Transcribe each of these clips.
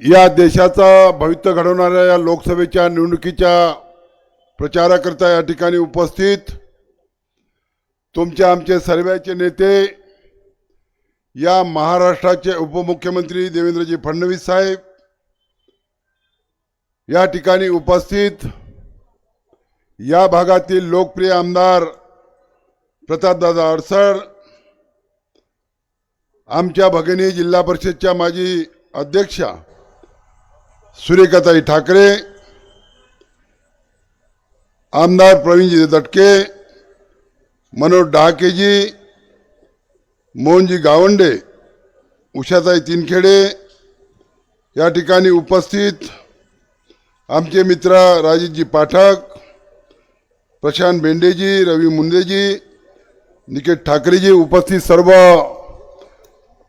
या देशाचा भवित्य घडवणाऱ्या या लोकसभेच्या निवडणुकीच्या प्रचाराकरता या ठिकाणी उपस्थित तुमचे आमचे सर्व्याचे नेते या महाराष्ट्राचे उपमुख्यमंत्री देवेंद्रजी फडणवीस साहेब या ठिकाणी उपस्थित या भागातील लोकप्रिय आमदार प्रतापदादा अडसर आमच्या भगिनी जिल्हा परिषदच्या माजी अध्यक्षा सुरेखाताई ठाकरे आमदार प्रवीणजी दटके मनोज डहाकेजी मोहनजी गावंडे उषाताई तिनखेडे या ठिकाणी उपस्थित आमचे मित्र राजेशजी पाठक प्रशांत बेंडेजी रवी मुंडेजी निकेत ठाकरेजी उपस्थित सर्व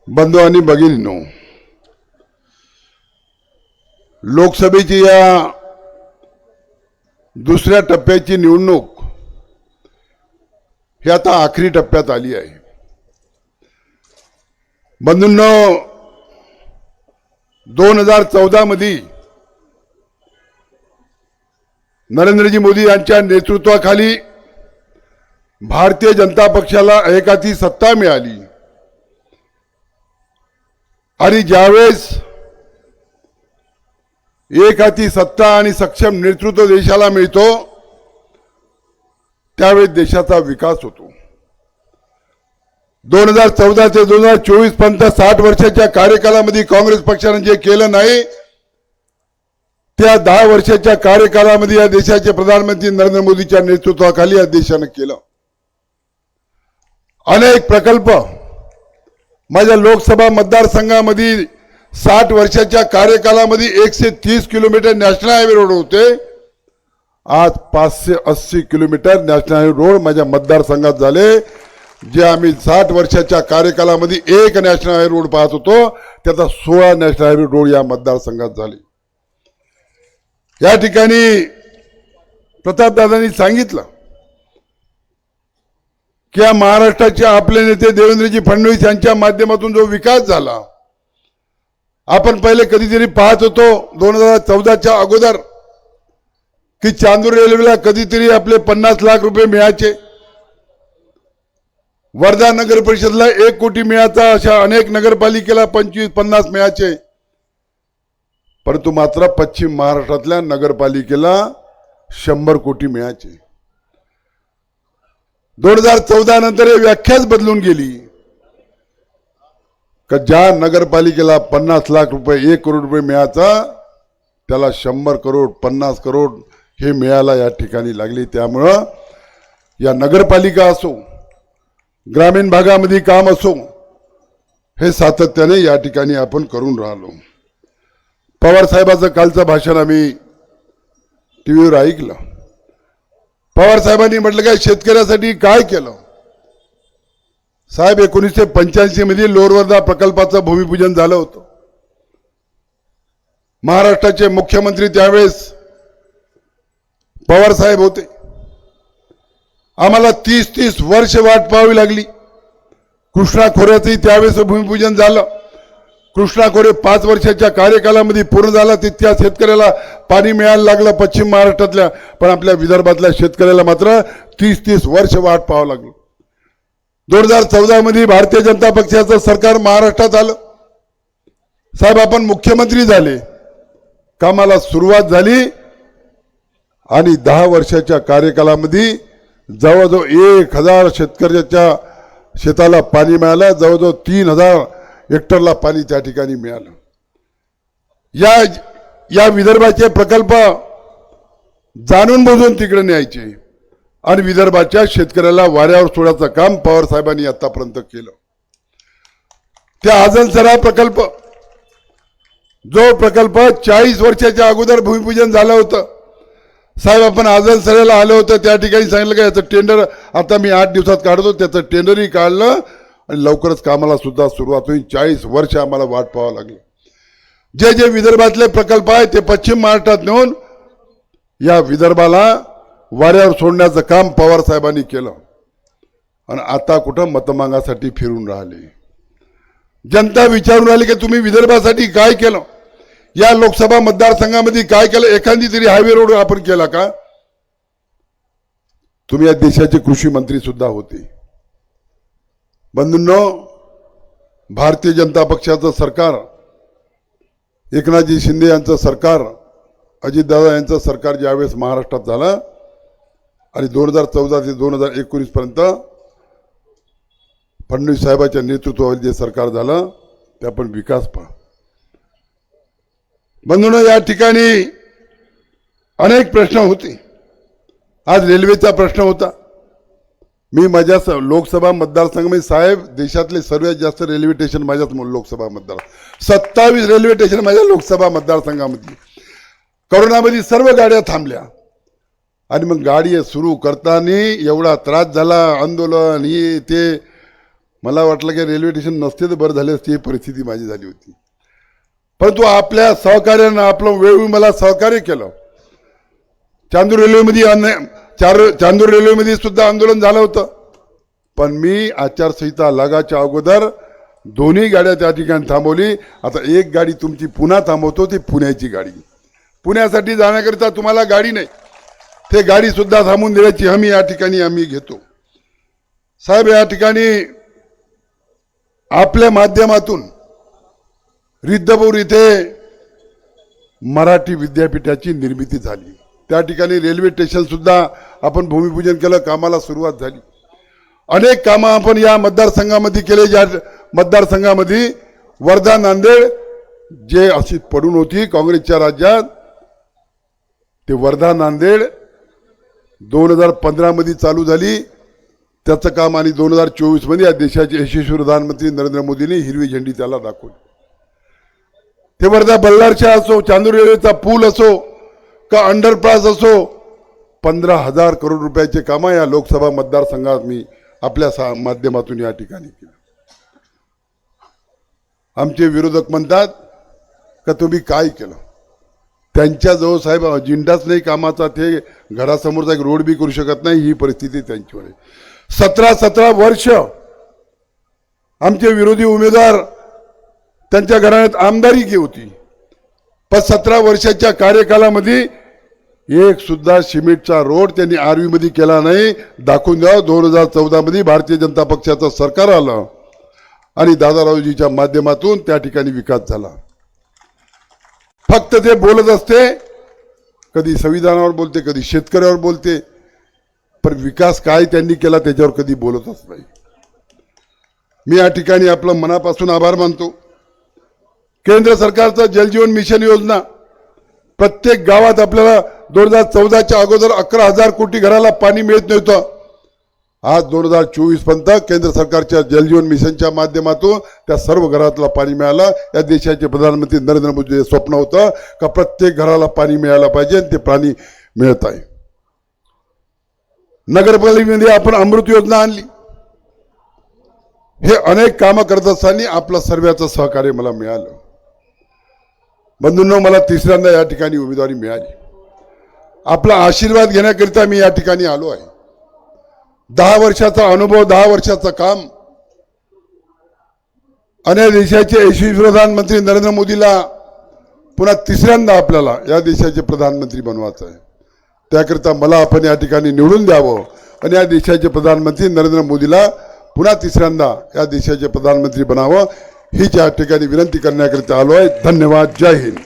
बंधू आणि भगिनींनो. लोकसभेची या दुसऱ्या टप्प्याची निवडणूक ही आता आखरी टप्प्यात आली आहे. बंधूंनो दोन हजार चौदा मध्ये नरेंद्रजी मोदी यांच्या नेतृत्वाखाली भारतीय जनता पक्षाला एकाची सत्ता मिळाली. आणि ज्यावेळेस एक हाती सत्ता आणि सक्षम नेतृत्व देशाला मिळतो त्यावेळी देशाचा विकास होतो. दोन हजार चौदा ते दोन हजार चोवीसपर्यंत साठ वर्षाच्या कार्यकालामध्ये काँग्रेस पक्षाने जे केलं नाही त्या दहा वर्षाच्या कार्यकालामध्ये या देशाचे प्रधानमंत्री नरेंद्र मोदीच्या नेतृत्वाखाली या देशानं केलं. अनेक प्रकल्प माझ्या लोकसभा मतदारसंघामध्ये साठ वर्षाच्या कार्यकालामध्ये एकशे तीस किलोमीटर नॅशनल हायवे रोड होते. आज पाचशे अस्सी किलोमीटर नॅशनल हायवे रोड माझ्या मतदारसंघात झाले. जे आम्ही साठ वर्षाच्या कार्यकालामध्ये एक नॅशनल हायवे रोड पाहत होतो त्याचा सोळा नॅशनल हायवे रोड या मतदारसंघात झाले. या ठिकाणी प्रतापदादांनी सांगितलं की या महाराष्ट्राचे आपले नेते देवेंद्रजी फडणवीस यांच्या माध्यमातून जो विकास झाला आपण पहिले कधीतरी पाहत होतो दोन हजार चौदाच्या अगोदर की चांदूर रेल्वेला कधीतरी आपले पन्नास लाख रुपये मिळायचे. वर्धा नगर परिषदला एक कोटी मिळायचा अशा अनेक नगरपालिकेला पंचवीस पन्नास मिळायचे. परंतु मात्र पश्चिम महाराष्ट्रातल्या नगरपालिकेला शंभर कोटी मिळायचे. दोन हजार चौदा नंतर हे व्याख्याच बदलून गेली. का ज्या नगरपालिकेला पन्नास लाख रुपये एक करोड रुपये मिळायचा त्याला शंभर करोड पन्नास करोड हे मिळायला या ठिकाणी लागली. त्यामुळं या नगरपालिका असो ग्रामीण भागामध्ये काम असो हे सातत्याने या ठिकाणी आपण करून राहिलो. पवार साहेबाचं कालचं भाषण आम्ही टी व्हीवर ऐकलं. पवार साहेबांनी म्हटलं काय शेतकऱ्यासाठी काय केलं? साहेब एकोणीसशे पंच्याऐंशी मध्ये लोअरवर्धा प्रकल्पाचं भूमिपूजन झालं होतं. महाराष्ट्राचे मुख्यमंत्री त्यावेळेस पवार साहेब होते. आम्हाला तीस तीस वर्ष वाट पाहावी लागली. कृष्णा खोऱ्याचंही त्यावेळेस भूमिपूजन झालं. कृष्णा खोरे पाच वर्षाच्या कार्यकालामध्ये पूर्ण झाला तितक्या शेतकऱ्याला पाणी मिळायला लागलं पश्चिम महाराष्ट्रातल्या पण आपल्या विदर्भातल्या शेतकऱ्याला मात्र तीस तीस वर्ष वाट पाहावं लागलं. दोन हजार चौदा मध्ये भारतीय जनता पक्षाचं सरकार महाराष्ट्रात आलं. साहेब आपण मुख्यमंत्री झाले. कामाला सुरुवात झाली. आणि दहा वर्षाच्या कार्यकालामध्ये जवळजवळ एक हजार शेतकऱ्याच्या शेताला पाणी मिळालं. जवळजवळ तीन हजार हेक्टरला पाणी त्या ठिकाणी मिळालं. या या विदर्भाचे प्रकल्प जाणून बुजून तिकडे न्यायचे. आणि विदर्भाच्या शेतकऱ्याला वाऱ्यावर सोडायचं काम पवार साहेबांनी आतापर्यंत केलं. त्या आजनसरा प्रकल्प जो प्रकल्प चाळीस वर्षाच्या अगोदर भूमिपूजन झालं होतं. साहेब आपण आजनसऱ्याला आलो होतं त्या ठिकाणी सांगितलं का याचं टेंडर आता मी आठ दिवसात काढतो त्याचं टेंडरही काढलं आणि लवकरच कामाला सुद्धा सुरुवात होईल. चाळीस वर्ष आम्हाला वाट पाहावं लागली. जे जे विदर्भातले प्रकल्प आहेत ते पश्चिम महाराष्ट्रात नेऊन या विदर्भाला वाऱ्यावर सोडण्याचं काम पवार साहेबांनी केलं. आणि आता कुठं मतमागासाठी फिरून राहिले? जनता विचारून राहिली की तुम्ही विदर्भासाठी काय केलं? या लोकसभा मतदारसंघामध्ये काय केलं? एखादी तरी हायवे रोड आपण केला का? तुम्ही या देशाचे कृषी मंत्री सुद्धा होते. बंधूंनो भारतीय जनता पक्षाचं सरकार एकनाथजी शिंदे यांचं सरकार अजितदादा यांचं सरकार ज्यावेळेस महाराष्ट्रात झालं आणि दोन हजार चौदा ते दोन हजार एकोणीस पर्यंत फडणवीस साहेबाच्या नेतृत्वावर जे सरकार झालं ते आपण विकास पहा. बंधून या ठिकाणी अनेक प्रश्न होते. आज रेल्वेचा प्रश्न होता. मी माझ्या स- लोकसभा मतदारसंघामध्ये साहेब देशातले सर्वात जास्त रेल्वे स्टेशन माझ्याच लोकसभा मतदार. सत्तावीस रेल्वे स्टेशन माझ्या लोकसभा मतदारसंघामध्ये करोनामध्ये सर्व गाड्या थांबल्या. आणि मग गाडी सुरू करताना एवढा त्रास झाला आंदोलन हे ते. मला वाटलं की रेल्वे स्टेशन नसते तर बरं झाले असते ही परिस्थिती माझी झाली होती. परंतु आपल्या सहकार्यानं आपलं वेळोवेळी मला सहकार्य केलं. चांदूर रेल्वेमध्ये अन चार चांदूर रेल्वेमध्ये सुद्धा आंदोलन झालं होतं. पण मी आचारसंहिता लगाच्या अगोदर दोन्ही गाड्या त्या ठिकाणी थांबवली. आता एक गाडी तुमची पुन्हा थांबवतो ती पुण्याची गाडी. पुण्यासाठी जाण्याकरिता तुम्हाला गाडी नाही. ते गाडीसुद्धा थांबून देण्याची हमी या ठिकाणी आम्ही घेतो. साहेब या ठिकाणी आपल्या माध्यमातून रिद्धपूर इथे मराठी विद्यापीठाची निर्मिती झाली. त्या ठिकाणी रेल्वे स्टेशनसुद्धा आपण भूमिपूजन केलं कामाला सुरुवात झाली. अनेक कामं आपण या मतदारसंघामध्ये केले ज्या मतदारसंघामध्ये वर्धा नांदेड जे अशी पडून होती काँग्रेसच्या राज्यात ते वर्धा नांदेड दोन हजार पंधरामध्ये चालू झाली. त्याचं काम आणि दोन हजार चोवीसमध्ये या देशाचे यशस्वी प्रधानमंत्री नरेंद्र मोदींनी हिरवी झेंडी त्याला दाखवली. ते वर्धा बल्लारच्या असो चांदूर रेल्वेचा पूल असो का अंडरपास असो पंधरा हजार करोड रुपयाचे कामं या लोकसभा मतदारसंघात मी आपल्या सा माध्यमातून या ठिकाणी केलं. आमचे विरोधक म्हणतात का तुम्ही काय केलं? त्यांच्याजवळ साहेब अजिंडाच नाही कामाचा ते घरासमोरचा एक रोड बी करू शकत नाही ही परिस्थिती त्यांच्यावर आहे. सतरा सतरा वर्ष आमचे विरोधी उमेदवार त्यांच्या घराण्यात आमदारी की होती. पण सतरा वर्षाच्या कार्यकालामध्ये एक सुद्धा सिमेंटचा रोड त्यांनी आर्वीमध्ये केला नाही. दाखवून द्या दोन हजार चौदामध्ये भारतीय जनता पक्षाचं सरकार आलं आणि दादारावजीच्या माध्यमातून त्या ठिकाणी विकास झाला. फक्त ते बोलत असते कधी संविधानावर बोलते कधी शेतकऱ्यावर बोलते पण विकास काय त्यांनी केला त्याच्यावर कधी बोलतच नाही. मी या ठिकाणी आपलं मनापासून आभार मानतो. केंद्र सरकारचं जलजीवन मिशन योजना प्रत्येक गावात आपल्याला दोन हजार चौदाच्या अगोदर अकरा हजार कोटी घराला पाणी मिळत नव्हतं. आज दोन हजार चोवीसपर्यंत केंद्र सरकारच्या जलजीवन मिशनच्या माध्यमातून त्या सर्व घरातला पाणी मिळालं. या देशाचे प्रधानमंत्री नरेंद्र मोदी स्वप्न होतं का प्रत्येक घराला पाणी मिळायला पाहिजे आणि ते पाणी मिळत आहे. नगरपालिकेमध्ये आपण अमृत योजना आणली. हे अनेक कामं करत असताना आपलं सर्व्याचं सहकार्य मला मिळालं. बंधूंनो मला तिसऱ्यांदा या ठिकाणी उमेदवारी मिळाली. आपला आशीर्वाद घेण्याकरिता मी या ठिकाणी आलो आहे. दहा वर्षाचा अनुभव दहा वर्षाचं काम. आणि या देशाचे यशस्वी प्रधानमंत्री नरेंद्र मोदीला पुन्हा तिसऱ्यांदा आपल्याला या देशाचे प्रधानमंत्री बनवायचं आहे. त्याकरिता मला आपण या ठिकाणी निवडून द्यावं आणि या देशाचे प्रधानमंत्री नरेंद्र मोदीला पुन्हा तिसऱ्यांदा या देशाचे प्रधानमंत्री बनावं. हीच या ठिकाणी विनंती करण्याकरिता आलो आहे. धन्यवाद. जय हिंद.